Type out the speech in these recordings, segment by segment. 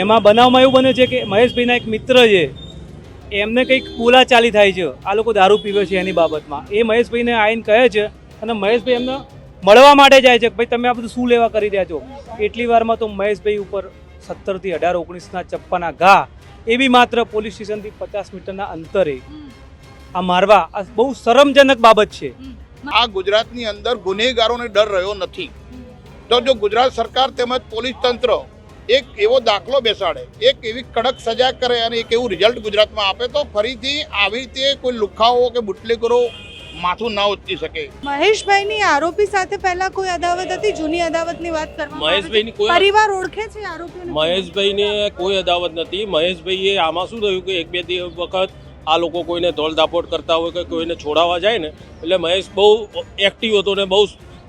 એમાં બનાવમાં એવું બને છે કે મહેશભાઈના એક મિત્ર છે એમને કંઈક બોલાચાલી થાય છે આ લોકો દારૂ પીવે છે એની બાબતમાં. એ મહેશભાઈને આઈને કહે છે અને મહેશભાઈ એમને મળવા માટે જાય છે કે ભાઈ તમે આ બધું શું લેવા કરી રહ્યા છો? એટલી વારમાં તો મહેશભાઈ ઉપર સત્તરથી અઢાર ઓગણીસના ચપ્પાના ઘા એ બી માત્ર પોલીસ સ્ટેશનથી પચાસ મીટરના અંતરે. આ મારવા આ બહુ શરમજનક બાબત છે. આ ગુજરાતની અંદર ગુનેગારોને ડર રહ્યો નથી. તો જો ગુજરાત સરકાર તેમજ પોલીસ તંત્ર એક એવો દાખલો બેસાડે એક એવી કડક સજા કરે અને એક એવું રિઝલ્ટ ગુજરાતમાં આપે તો ફરીથી આવી રીતે કોઈ લુખાઓ કે બુટલેગરો માથું ના ઉચકી શકે. મહેશભાઈની આરોપી સાથે પહેલા કોઈ અદાવત હતી? જૂની અદાવતની વાત કરવામાં? મહેશભાઈની કોઈ પરિવાર ઓળખે છે આરોપીઓને? મહેશભાઈને કોઈ અદાવત નથી. મહેશભાઈએ આમાં શું થયું કે એક બે વખત આ લોકો કોઈને દોડધાપોટ કરતા હોય કે કોઈને છોડાવવા જાય ને એટલે મહેશ બહુ એક્ટિવ હતો ને બહુ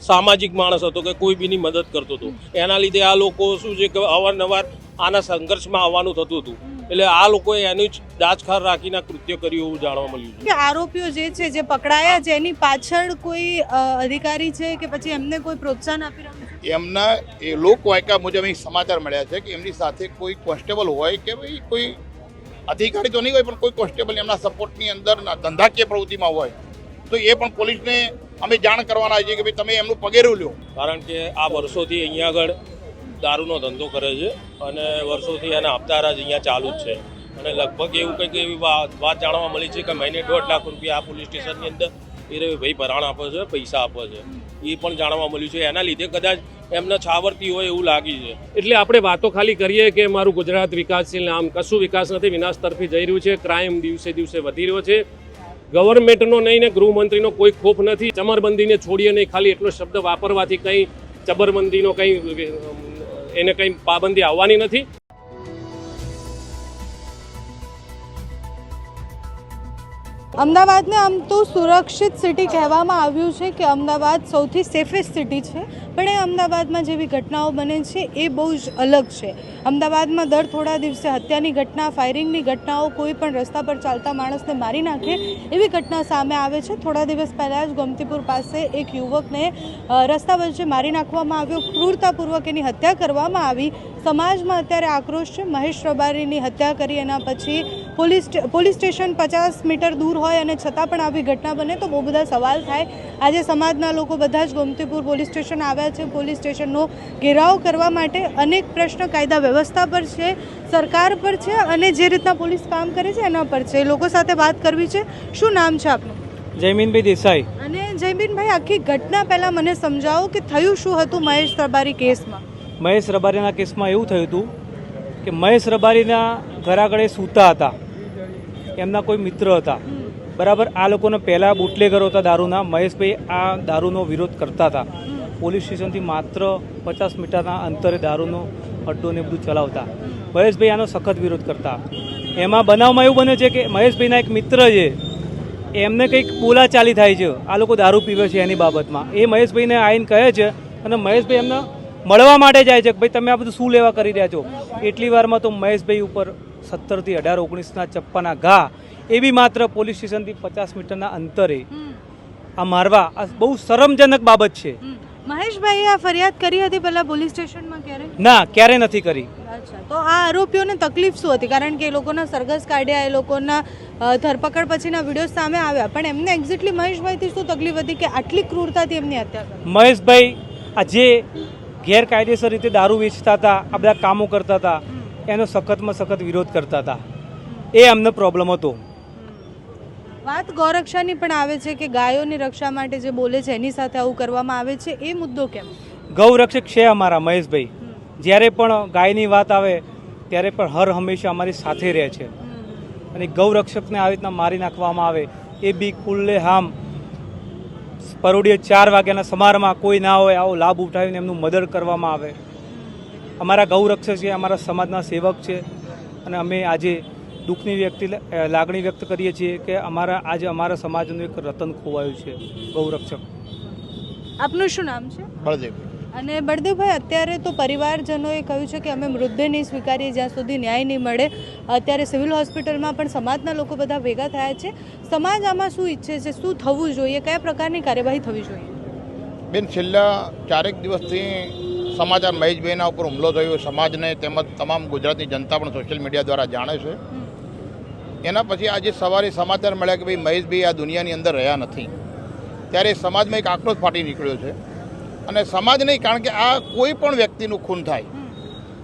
સામાજિક માણસ હતો કે કોઈ બીની મદદ કરતો હતો. એના લીધે આ લોકો શું છે કે અવારનવાર આના સંઘર્ષમાં આવવાનું થતું હતું. એટલે આ લોકોએ એની જ દાજખાર રાખીને કૃત્ય કર્યું એવું જાણવા મળ્યું છે. કે આરોપીઓ જે છે જે પકડાયા છે એની પાછળ કોઈ અધિકારી છે કે પછી એમને કોઈ પ્રોત્સાહન આપી રહ્યું એમના એ લોકવાયકા મુજબ અહીં સમાચાર મળ્યા છે કે એમની સાથે કોઈ કોન્સ્ટેબલ હોય કે ભાઈ કોઈ અધિકારી તો નહીં હોય પણ કોઈ કોન્સ્ટેબલ એમના સપોર્ટની અંદર ના ધંધાકીય પ્રવૃત્તિમાં હોય તો એ પણ પોલીસને અમે જાણ કરવાના છીએ કે ભાઈ તમે એમનું પગેરું લ્યો. કારણ કે આ વર્ષોથી અહીંયા આગળ દારૂનો ધંધો કરે છે અને વર્ષોથી એના હપ્તારા જ અહીંયા ચાલુ જ છે. અને લગભગ એવું કંઈક એવી વાત વાત જાણવા મળી છે કે મહિને દોઢ લાખ રૂપિયા આ પોલીસ સ્ટેશનની અંદર એ ભાઈ ભરાણ આપે છે પૈસા આપે છે. એ પણ જાણવા મળ્યું છે. એના લીધે કદાચ એમને છાવરતી હોય એવું લાગી છે. એટલે આપણે વાતો ખાલી કરીએ કે મારું ગુજરાત વિકાસશીલ આમ કશું વિકાસ નથી વિનાશ તરફી જઈ રહ્યું છે. ક્રાઇમ દિવસે દિવસે વધી રહ્યો છે. ગવર્મેન્ટનો નહીં ને ગૃહમંત્રીનો કોઈ ખોફ નથી. ચમરબંધીને છોડીએ નહીં, ખાલી એટલો શબ્દ વાપરવાથી કંઈ ચબરબંધીનો કંઈ એને કંઈ પાબંદી આવવાની નથી. અમદાવાદને આમ તો સુરક્ષિત સિટી કહેવામાં આવ્યું છે કે અમદાવાદ સૌથી સેફેસ્ટ સિટી છે. પણ એ અમદાવાદમાં જેવી ઘટનાઓ બને છે એ બહુ જ અલગ છે. અમદાવાદમાં દર થોડા દિવસે હત્યાની ઘટના ફાયરિંગની ઘટનાઓ, કોઈ પણ રસ્તા પર ચાલતા માણસને મારી નાખે એવી ઘટના સામે આવે છે. થોડા દિવસ પહેલાં જ ગોમતીપુર પાસે એક યુવકને રસ્તા વચ્ચે મારી નાખવામાં આવ્યો. ક્રૂરતાપૂર્વક એની હત્યા કરવામાં આવી. સમાજમાં અત્યારે આક્રોશ છે. મહેશ રબારીની હત્યા કરી એના પછી પોલીસ પોલીસ સ્ટેશન પચાસ મીટર દૂર હોય અને છતાં પણ આવી ઘટના બને તો બહુ બધા સવાલ થાય. આજે સમાજના લોકો બધા જ ગોમતીપુર પોલીસ સ્ટેશન આવ્યા છે. પોલીસ સ્ટેશનનો ઘેરાવ કરવા માટે અનેક પ્રશ્ન કાયદા વ્યવસ્થા પર છે સરકાર પર છે અને જે રીતના પોલીસ કામ કરે છે એના પર છે. લોકો સાથે વાત કરવી છે. શું નામ છે આપનું? જયમીનભાઈ દેસાઈ. અને જયમીનભાઈ આખી ઘટના પહેલાં મને સમજાવો કે થયું શું હતું મહેશ રબારી કેસમાં? મહેશ રબારીના કેસમાં એવું થયું હતું કે મહેશ રબારીના ઘર આગળ સૂતા હતા. એમના કોઈ મિત્ર હતા. બરાબર? આ લોકોને પહેલાં બુટલેગરો હતા દારૂના. મહેશભાઈ આ દારૂનો વિરોધ કરતા હતા. પોલીસ સ્ટેશનથી માત્ર પચાસ મીટરના અંતરે દારૂનો અડ્ડો ને બધું ચલાવતા. મહેશભાઈ આનો સખત વિરોધ કરતા. એમાં બનાવમાં એવું બને છે કે મહેશભાઈના એક મિત્ર છે, એમને કંઈક બોલાચાલી થાય છે. આ લોકો દારૂ પીવે છે એની બાબતમાં. એ મહેશભાઈને આઈને કહે છે અને મહેશભાઈ એમને મળવા માટે જાય છે કે ભાઈ તમે આ બધું શું લેવા કરી રહ્યા છો? એટલી વારમાં તો મહેશભાઈ ઉપર સત્તરથી અઢાર ઓગણીસના ચપ્પાના ઘા એ બી માત્ર પોલીસ સ્ટેશનથી પચાસ મીટરના અંતરે. આ મારવા આ બહુ શરમજનક બાબત છે. મહેશભાઈએ આ ફરિયાદ કરી હતી પહેલાં પોલીસ સ્ટેશનમાં ક્યારે? ના ક્યારે નથી કરી. તો આ આરોપીઓને તકલીફ શું હતી? કારણ કે એ લોકોના સરઘસ કાઢ્યા એ લોકોના ધરપકડ પછીના વીડિયો સામે આવ્યા. પણ એમને એક્ઝેક્ટલી મહેશભાઈથી શું તકલીફ હતી કે આટલી ક્રૂરતાથી એમની હત્યા મહેશભાઈ આ જે ગેરકાયદેસર રીતે દારૂ વેચતા હતા આ બધા કામો કરતા હતા એનો સખતમાં સખત વિરોધ કરતા હતા. એ અમને પ્રોબ્લેમ હતો. વાત ગૌરક્ષાની પણ આવે છે કે ગાયોની રક્ષા માટે જે બોલે છે એની સાથે આવું કરવામાં આવે છે એ મુદ્દો કેમ? ગૌરક્ષક છે અમારા મહેશભાઈ. જ્યારે પણ ગાયની વાત આવે ત્યારે પણ હર હંમેશા અમારી સાથે રહે છે. અને ગૌરક્ષકને આવી રીતના મારી નાખવામાં આવે એ બી કુલ્લે હામ પરોડીએ ચાર વાગ્યાના સમારમાં કોઈ ના હોય આવો લાભ ઉઠાવીને એમનું મદદ કરવામાં આવે. અમારા ગૌરક્ષક છે અમારા સમાજના સેવક છે અને અમે આજે દુઃખની વ્યક્તિ લાગણી વ્યક્ત કરીએ છીએ કે અમારા આજે અમારા સમાજનું એક રતન ખોવાયું છે ગૌરક્ષક આપનું શું નામ છે? બળદેવ. અને બળદેવભાઈ અત્યારે તો પરિવારજનોએ કહ્યું છે કે અમે મૃતદેહ નહીં સ્વીકારીએ જ્યાં સુધી ન્યાય નહીં મળે. અત્યારે સિવિલ હોસ્પિટલમાં પણ સમાજના લોકો બધા ભેગા થયા છે. સમાજ આમાં શું ઈચ્છે છે? શું થવું જોઈએ? કયા પ્રકારની કાર્યવાહી થવી જોઈએ? બેન છેલ્લા ચારેક દિવસથી સમાચાર મહેશભાઈના ઉપર હુમલો થયો સમાજને તેમજ તમામ ગુજરાતની જનતા પણ સોશિયલ મીડિયા દ્વારા જાણે છે. એના પછી આજે સવારે સમાચાર મળ્યા કે ભાઈ મહેશભાઈ આ દુનિયાની અંદર રહ્યા નથી. ત્યારે સમાજમાં એક આક્રોશ ફાટી નીકળ્યો છે. અને સમાજ નહીં કારણ કે આ કોઈ પણ વ્યક્તિનું ખૂન થાય.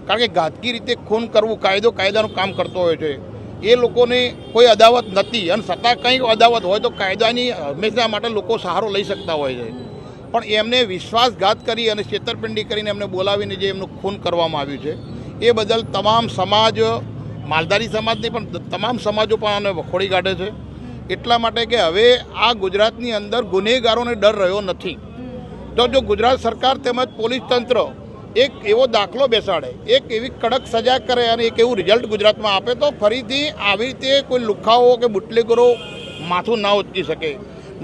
કારણ કે ઘાતકી રીતે ખૂન કરવું કાયદો કાયદાનું કામ કરતો હોય છે. એ લોકોને કોઈ અદાવત નથી. અને છતાં કંઈક અદાવત હોય તો કાયદાની હંમેશા માટે લોકો સહારો લઈ શકતા હોય છે. પણ એમને વિશ્વાસઘાત કરી અને છેતરપિંડી કરીને એમને બોલાવીને જે એમનું ખૂન કરવામાં આવ્યું છે, એ બદલ તમામ સમાજ, માલધારી સમાજની પણ તમામ સમાજો પણ આને વખોડી કાઢે છે. એટલા માટે કે હવે આ ગુજરાતની અંદર ગુનેગારોને ડર રહ્યો નથી. તો જો ગુજરાત સરકાર તેમજ પોલીસ તંત્ર એક એવો દાખલો બેસાડે, એક એવી કડક સજા કરે અને એક એવું રિઝલ્ટ ગુજરાતમાં આપે, તો ફરીથી આવી રીતે કોઈ લુખાઓ કે બુટલેગરો માથું ના ઉચકી શકે.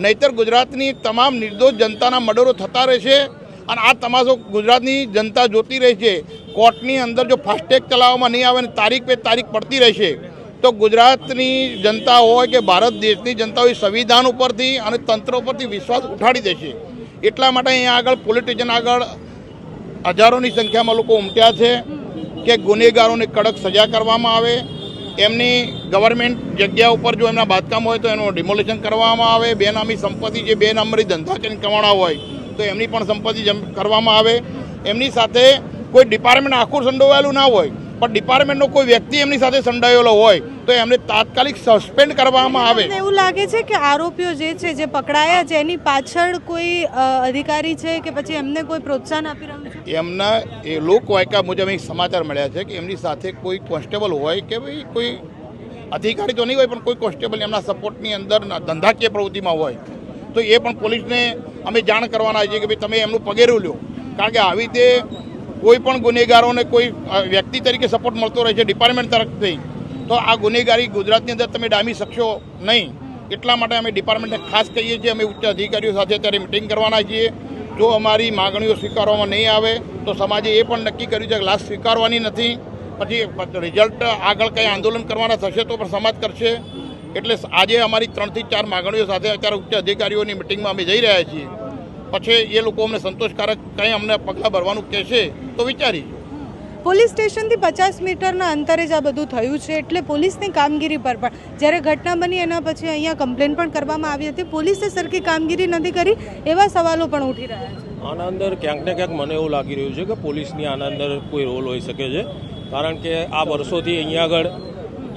નહીતર ગુજરાતની તમામ નિર્દોષ જનતાના મર્ડરો થતા રહેશે અને આ તમાશો ગુજરાતની જનતા જોતી રહે છે કોર્ટની અંદર જો ફાસ્ટેગ ચલાવવામાં નહીં આવે ને તારીખ પે તારીખ પડતી રહેશે, તો ગુજરાતની જનતા હોય કે ભારત દેશની જનતા હોય સંવિધાન ઉપરથી અને તંત્ર ઉપરથી વિશ્વાસ ઉઠાડી દેશે. એટલા માટે અહીંયા આગળ પોલીસ આગળ હજારોની સંખ્યામાં લોકો ઉમટ્યા છે કે ગુનેગારોને કડક સજા કરવામાં આવે. એમની ગવર્મેન્ટ જગ્યા ઉપર જો એમના બાંધકામ હોય તો એનું ડિમોલિશન કરવામાં આવે, બેનામી સંપત્તિ જે બે નંબરી ધંધા કરીને કમાણા હોય તો એમની પણ સંપત્તિ કરવામાં આવે. એમની સાથે કોઈ ડિપાર્ટમેન્ટ આખું સંડોવાયેલું ના હોય પણ ડિપાર્ટમેન્ટનો કોઈ વ્યક્તિ એમની સાથે સંડાયેલો હોય તો એમને તાત્કાલિક સસ્પેન્ડ કરવામાં આવે. એવું લાગે છે કે આરોપીઓ જે છે જે પકડાયા છે એની પાછળ કોઈ અધિકારી છે કે પછી એમને કોઈ પ્રોત્સાહન આપી રહ્યું છે? એમના એ લોકવાયકા મુજબ એક સમાચાર મળ્યા છે કે એમની સાથે કોઈ કોન્સ્ટેબલ હોય કે ભાઈ કોઈ અધિકારી તો નહીં હોય પણ કોઈ કોન્સ્ટેબલ એમના સપોર્ટની અંદર ધંધાકીય પ્રવૃત્તિમાં હોય તો એ પણ પોલીસને અમે જાણ કરવાના છીએ કે ભાઈ તમે એમનું પગેરું લ્યો. કારણ કે આવી રીતે કોઈ પણ ગુનેગારોને કોઈ વ્યક્તિ તરીકે સપોર્ટ મળતો રહે છે ડિપાર્ટમેન્ટ તરફથી, તો આ ગુનેગારી ગુજરાતની અંદર તમે ડામી શકશો નહીં. એટલા માટે અમે ડિપાર્ટમેન્ટને ખાસ કહીએ છીએ, અમે ઉચ્ચ અધિકારીઓ સાથે અત્યારે મિટિંગ કરવાના છીએ. જો અમારી માગણીઓ સ્વીકારવામાં નહીં આવે, તો સમાજે એ પણ નક્કી કર્યું છે કે લાશ સ્વીકારવાની નથી. પછી રિઝલ્ટ આગળ કંઈ આંદોલન કરવાના થશે તો પણ સમાજ કરશે. એટલે આજે અમારી ત્રણથી ચાર માગણીઓ સાથે અત્યારે ઉચ્ચ અધિકારીઓની મિટિંગમાં અમે જઈ રહ્યા છીએ. પછી એ લોકો અમને સંતોષકારક કંઈ અમને પગલાં ભરવાનું કહેશે તો વિચારીશું પોલીસ સ્ટેશનથી પચાસ મીટરના અંતરે જ આ બધું થયું છે એટલે પોલીસની કામગીરી પર પણ. જ્યારે ઘટના બની એના પછી અહીંયા કમ્પ્લેન પણ કરવામાં આવી હતી. પોલીસે સરખી કામગીરી નથી કરી એવા સવાલો પણ ઉઠી રહ્યા છે. આના અંદર ક્યાંક ને ક્યાંક મને એવું લાગી રહ્યું છે કે પોલીસની આના અંદર કોઈ રોલ હોઈ શકે છે. કારણ કે આ વર્ષોથી અહીંયા આગળ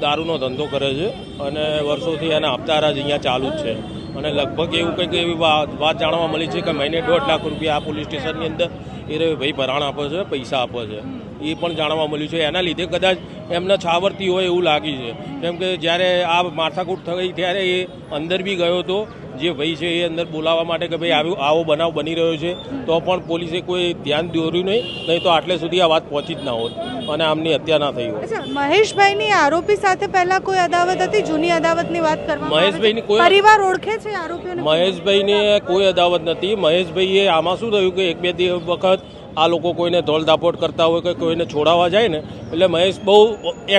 દારૂનો ધંધો કરે છે અને વર્ષોથી એના હપ્તારા જ અહીંયા ચાલુ જ છે. અને લગભગ એવું કંઈક એવી વાત જાણવા મળી છે કે મહિને દોઢ લાખ રૂપિયા આ પોલીસ સ્ટેશનની અંદર એ ભાઈ, ભરાણ આપે છે, પૈસા આપે છે. એ પણ જાણવા મળ્યું છે. એના લીધે કદાચ એમને છાવરતી હોય એવું લાગી છે. કેમ કે જ્યારે આ માથાકૂટ થઈ ત્યારે એ અંદર બી ગયો હતો. જે ભાઈ છે એ અંદર બોલાવવા માટે કે ભાઈ આવ્યો આવો બનાવ બની રહ્યો છે તો પણ પોલીસે કોઈ ધ્યાન દોર્યું નહીં. નહીં તો આટલે સુધી આ વાત પહોંચી જ ના હોત અને આમની હત્યા ના થઈ હોત. મહેશભાઈની આરોપી સાથે પહેલા કોઈ અદાવત હતી? જૂની અદાવતની વાત કરવા મહેશભાઈની કોઈ- પરિવાર ઓળખે છે આરોપીઓને? મહેશભાઈને કોઈ અદાવત નથી. મહેશભાઈએ આમાં શું થયું કે એક બે દિવસ વખત આ લોકો કોઈને ધોલ ધાપોટ કરતા હોય કે કોઈને છોડાવવા જાય ને એટલે મહેશ બહુ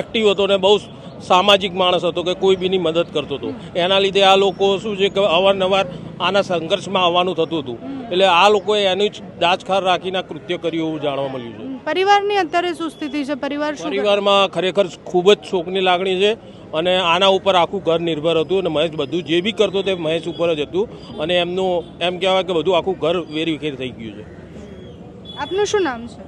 એક્ટિવ હતો ને બહુ સામાજિક માણસ હતો કે કોઈ બીની મદદ કરતો હતો. એના લીધે આ લોકો શું છે કે અવારનવાર આના સંઘર્ષમાં આવવાનું થતું હતું. એટલે આ લોકોએ એની જ દાજખાર રાખીને કૃત્ય કર્યું એવું જાણવા મળ્યું છે. પરિવારની અત્યારે શું સ્થિતિ છે? પરિવાર પરિવારમાં ખરેખર ખૂબ જ શોકની લાગણી છે અને આના ઉપર આખું ઘર નિર્ભર હતું અને મહેશ બધું જે બી કરતો તે મહેશ ઉપર જ હતું. અને એમનું એમ કહેવાય કે બધું આખું ઘર વેરવિખેર થઈ ગયું છે. આપનું શું નામ છે?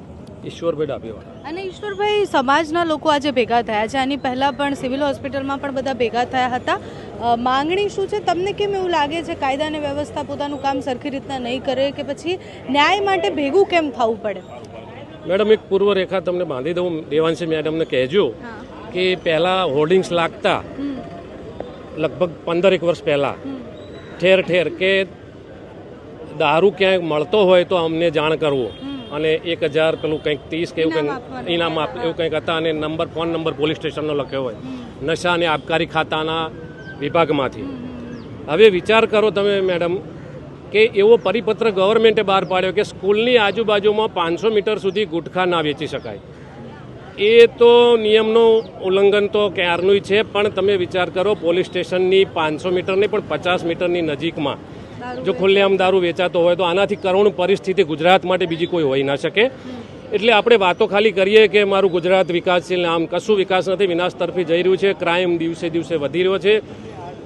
ઈશ્વરભાઈ ડાબીવાળા. અને ઈશ્વરભાઈ સમાજના લોકો આજે ભેગા થયા છે. આની પહેલાં પણ સિવિલ હોસ્પિટલમાં પણ બધા ભેગા થયા હતા. માંગણી શું છે? તમને કેમ એવું લાગે છે? કાયદા અને વ્યવસ્થા પોતાનું કામ સરખી રીતના નહીં કરે કે પછી ન્યાય માટે ભેગું કેમ થવું પડે? મેડમ એક પૂર્વ રેખા તમને બાંધી દઉં. દેવાંશી મેડમને કહેજો કે પહેલાં હોર્ડિંગ્સ લાગતા લગભગ પંદર એક વર્ષ પહેલાં. ઠેર ઠેર કે દારૂ ક્યાંય મળતો હોય તો અમને જાણ કરવો. અને એક હજાર પેલું કંઈક ત્રીસ કે એવું કંઈક ઇનામ આપ એવું કંઈક હતા અને નંબર ફોન નંબર પોલીસ સ્ટેશનનો લખ્યો હોય. નશા અને આબકારી ખાતાના વિભાગમાંથી. હવે વિચાર કરો તમે મેડમ કે એવો પરિપત્ર ગવર્મેન્ટે બહાર પાડ્યો કે સ્કૂલની આજુબાજુમાં પાંચસો મીટર સુધી ગુટખા ના વેચી શકાય. એ તો નિયમનું ઉલ્લંઘન તો ક્યારનું છે પણ તમે વિચાર કરો પોલીસ સ્ટેશનની પાંચસો મીટરની પણ પચાસ મીટરની નજીકમાં જો ખુલ્લેઆમ દારૂ વેચાતો હોય તો આનાથી કરુણ પરિસ્થિતિ ગુજરાત માટે બીજી કોઈ હોઈ ના શકે. એટલે આપણે વાતો ખાલી કરીએ કે મારું ગુજરાત વિકાસશીલ આમ કશું વિકાસ નથી. વિનાશ તરફી જઈ રહ્યું છે. ક્રાઇમ દિવસે દિવસે વધી રહ્યો છે.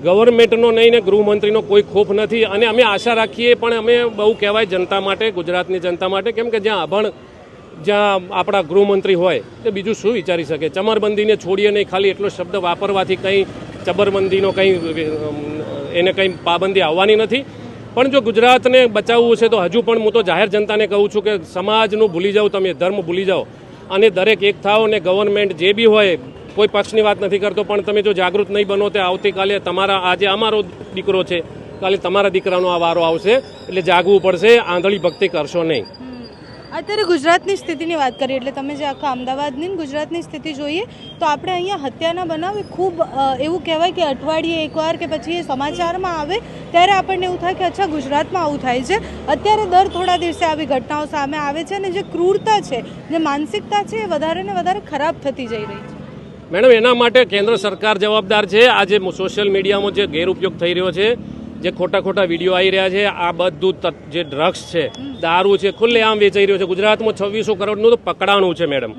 ગવર્મેન્ટનો નહીં ને ગૃહમંત્રીનો કોઈ ખોફ નથી. અને અમે આશા રાખીએ, પણ અમે બહુ કહેવાય જનતા માટે, ગુજરાતની જનતા માટે, કેમ કે જ્યાં અભણ જ્યાં આપણા ગૃહમંત્રી હોય, તે બીજું શું વિચારી શકે? ચમરબંધીને છોડીએ નહીં, ખાલી એટલો શબ્દ વાપરવાથી કંઈ ચમરબંધીનો કંઈ એને કંઈ પાબંદી આવવાની નથી. પણ જો ગુજરાતને બચાવવું છે તો હજુ પણ હું તો જાહેર જનતાને કહું છું કે સમાજનું ભૂલી જાઓ તમે, ધર્મ ભૂલી જાઓ. અને દરેક એક થાઓ ને ગવર્મેન્ટ જે બી હોય, કોઈ પક્ષની વાત નથી કરતો, પણ તમે જો જાગૃત નહીં બનો તો આવતીકાલે તમારા આજે અમારો દીકરો છે, કાલે તમારા દીકરાનો આ વારો આવશે, એટલે જાગવું પડશે, આંધળી ભક્તિ કરશો નહીં. અત્યારે ગુજરાતની સ્થિતિની વાત કરીએ, એટલે તમે જે આખા અમદાવાદની ગુજરાતની સ્થિતિ જોઈએ, તો આપણે અહીંયા હત્યાના બનાવ ખૂબ એવું કહેવાય કે અઠવાડિયે એકવાર કે પછી એ સમાચારમાં આવે, ત્યારે આપણને એવું થાય કે અચ્છા, ગુજરાતમાં આવું થાય છે. અત્યારે દર થોડા દિવસે આવી ઘટનાઓ સામે આવે છે અને જે ક્રૂરતા છે, જે માનસિકતા છે, એ વધારે ને વધારે ખરાબ થતી જઈ રહી છે. મેડમ, એના માટે કેન્દ્ર સરકાર જવાબદાર છે. આજે સોશિયલ મીડિયામાં જે ગેરઉપયોગ થઈ રહ્યો છે જે ખોટા ખોટા વીડિયો આવી રહ્યા છે, આ બધું જે ડ્રગ્સ છે, દારૂ છે ખુલ્લે આમ વેચાઈ રહ્યો છે. ગુજરાતમાં છવ્વીસો કરોડનું તો પકડાણું છે મેડમ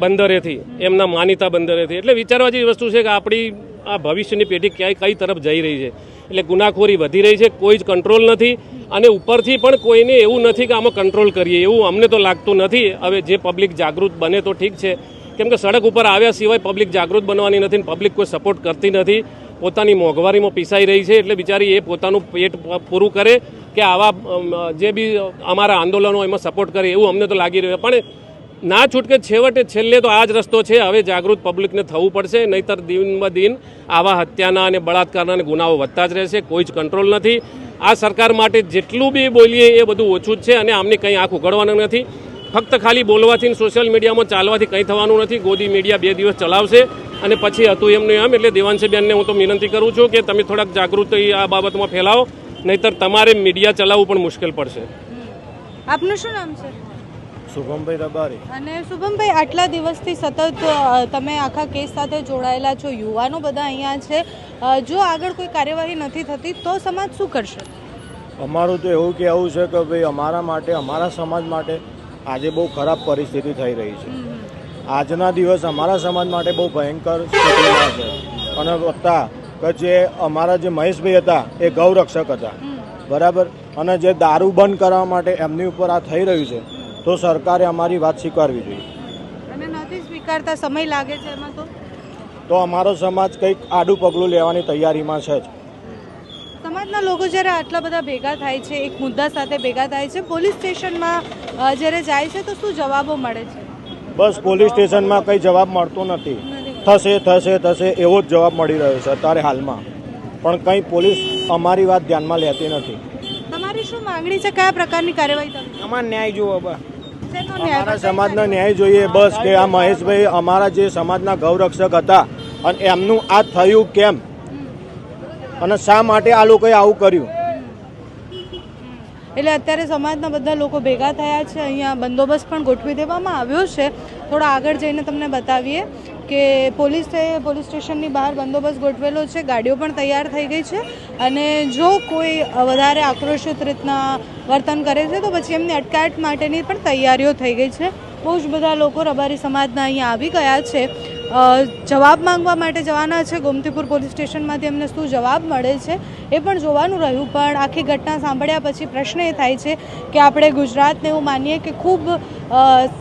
બંદરેથી, એમના માનીતા બંદરેથી. એટલે વિચારવા જેવી વસ્તુ છે કે આપણી આ ભવિષ્યની પેઢી ક્યાંય કઈ તરફ જઈ રહી છે. એટલે ગુનાખોરી વધી રહી છે, કોઈ જ કંટ્રોલ નથી. અને ઉપરથી પણ કોઈને એવું નથી કે આમાં કંટ્રોલ કરીએ. એવું અમને તો લાગતું નથી. હવે જે પબ્લિક જાગૃત બને તો ઠીક છે. કેમ કે સડક ઉપર આવ્યા સિવાય પબ્લિક જાગૃત બનવાની નથી પબ્લિક કોઈ સપોર્ટ કરતી નથી. પોતાની મોંઘવારીમાં પીસાઈ રહી છે એટલે બિચારી એ પોતાનું પેટ પૂરું કરે કે આવા જે બી અમારા આંદોલનો એમાં સપોર્ટ કરે એવું અમને તો લાગી રહ્યું પણ ના છૂટકે છેવટે છેલ્લે તો આ જ રસ્તો છે. હવે જાગૃત પબ્લિકને થવું પડશે, નહીતર દિન બ દિન આવા હત્યાના અને બળાત્કારના અને ગુનાઓ વધતા જ રહેશે, કોઈ જ કંટ્રોલ નથી. આ સરકાર માટે જેટલું બી બોલીએ એ બધું ઓછું જ છે અને આમની કંઈ આંખ ઉઘડવાનું નથી. ફક્ત ખાલી બોલવાથી સોશિયલ મીડિયામાં ચાલવાથી કંઈ થવાનું નથી. ગોદી મીડિયા બે દિવસ ચલાવશે અને પછી હતું એમનું એમ એટલે દેવાંશીબેનને હું તો વિનંતી કરું છું કે તમે થોડાક જાગૃતિ આ બાબતમાં ફેલાવો નહીતર તમારે મીડિયા ચલાવવું પણ મુશ્કેલ પડશે. આપનું શું નામ છે? શુભમભાઈ રબારી. અને શુભમભાઈ આટલા દિવસથી સતત તમે આખા કેસ સાથે જોડાયેલા છો યુવાનો બધા અહીંયા છે. જો આગળ કોઈ કાર્યવાહી નથી થતી તો સમાજ શું કરશે? અમારું તો એવું કહેવું છે કે ભાઈ અમારા માટે અમારા સમાજ માટે આજે બહુ ખરાબ પરિસ્થિતિ થઈ રહી છે. આજના દિવસ અમારા સમાજ માટે બહુ ભયંકર સ્થિતિમાં છે. અને વત્તા કે જે અમારા જે મહેશભાઈ હતા એ ગૌરક્ષક હતા. બરાબર? અને જે દારૂ બંધ કરવા માટે એમની ઉપર આ થઈ રહ્યું છે તો સરકારે અમારી વાત સ્વીકારવી જોઈએ. અને નથી સ્વીકારતા સમય લાગે છે એમાં તો? તો અમારો સમાજ કંઈક આડું પગલું લેવાની તૈયારીમાં છે જ. સમાજના લોકો જ્યારે આટલા બધા ભેગા થાય છે એક મુદ્દા સાથે ભેગા થાય છે પોલીસ સ્ટેશનમાં જ્યારે જાય છે તો શું જવાબો મળે છે? બસ પોલીસ સ્ટેશનમાં કંઈ જવાબ મળતો નથી. થશે થશે થશે એવો જ જવાબ મળી રહ્યો છે અત્યારે હાલમાં. પણ કંઈ પોલીસ અમારી વાત ધ્યાનમાં લેતી નથી. તમારી શું માંગણી છે? કયા પ્રકારની કાર્યવાહી અમારા અમારે ન્યાય જોવો બસ. અમારા સમાજનો ન્યાય જોઈએ બસ કે આ મહેશભાઈ અમારા જે સમાજના ગૌરક્ષક હતા અને એમનું આ થયું કેમ? અને શા માટે આ લોકોએ આવું કર્યું? એટલે અત્યારે સમાજના બધા લોકો ભેગા થયા છે. અહીંયા બંદોબસ્ત પણ ગોઠવી દેવામાં આવ્યો છે. થોડા આગળ જઈને તમને બતાવીએ કે પોલીસે પોલીસ સ્ટેશનની બહાર બંદોબસ્ત ગોઠવેલો છે. ગાડીઓ પણ તૈયાર થઈ ગઈ છે. અને જો કોઈ વધારે આક્રોશિત રીતના વર્તન કરે છે, તો પછી એમની અટકાયત માટેની પણ તૈયારીઓ થઈ ગઈ છે. બહુ જ બધા લોકો રબારી સમાજના અહીંયા આવી ગયા છે. જવાબ માંગવા માટે જવાના છે. ગોમતીપુર પોલીસ સ્ટેશનમાંથી એમને શું જવાબ મળે છે એ પણ જોવાનું રહ્યું. પણ આખી ઘટના સાંભળ્યા પછી પ્રશ્ન એ થાય છે કે આપણે ગુજરાતને એવું માનીએ કે ખૂબ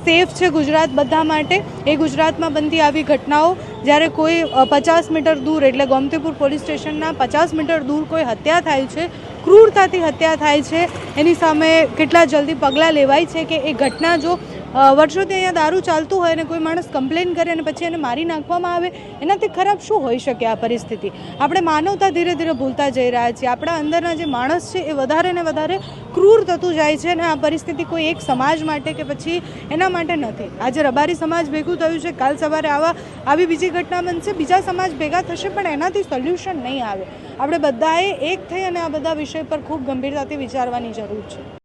સેફ છે ગુજરાત બધા માટે. એ ગુજરાતમાં બનતી આવી ઘટનાઓ જ્યારે કોઈ પચાસ મીટર દૂર એટલે ગોમતીપુર પોલીસ સ્ટેશનના પચાસ મીટર દૂર કોઈ હત્યા થાય છે, ક્રૂરતાથી હત્યા થાય છે, એની સામે કેટલા જલ્દી પગલાં લેવાય છે કે એ ઘટના જો વર્ષોથી અહીંયા દારૂ ચાલતું હોય અને કોઈ માણસ કમ્પ્લેન કરે અને પછી એને મારી નાખવામાં આવે, એનાથી ખરાબ શું હોઈ શકે આ પરિસ્થિતિ? આપણે માનવતા ધીરે ધીરે ભૂલતા જઈ રહ્યા છીએ. આપણા અંદરના જે માણસ છે એ વધારે ને વધારે ક્રૂર થતું જાય છે અને આ પરિસ્થિતિ કોઈ એક સમાજ માટે કે પછી એના માટે નથી. આજે રબારી સમાજ ભેગું થયું છે, કાલ સવારે આવા, આવી બીજી ઘટના બનશે, બીજા સમાજ ભેગા થશે, પણ એનાથી સોલ્યુશન નહીં આવે. આપણે બધાએ એક થઈ અને આ બધા વિષય પર ખૂબ ગંભીરતાથી વિચારવાની જરૂર છે.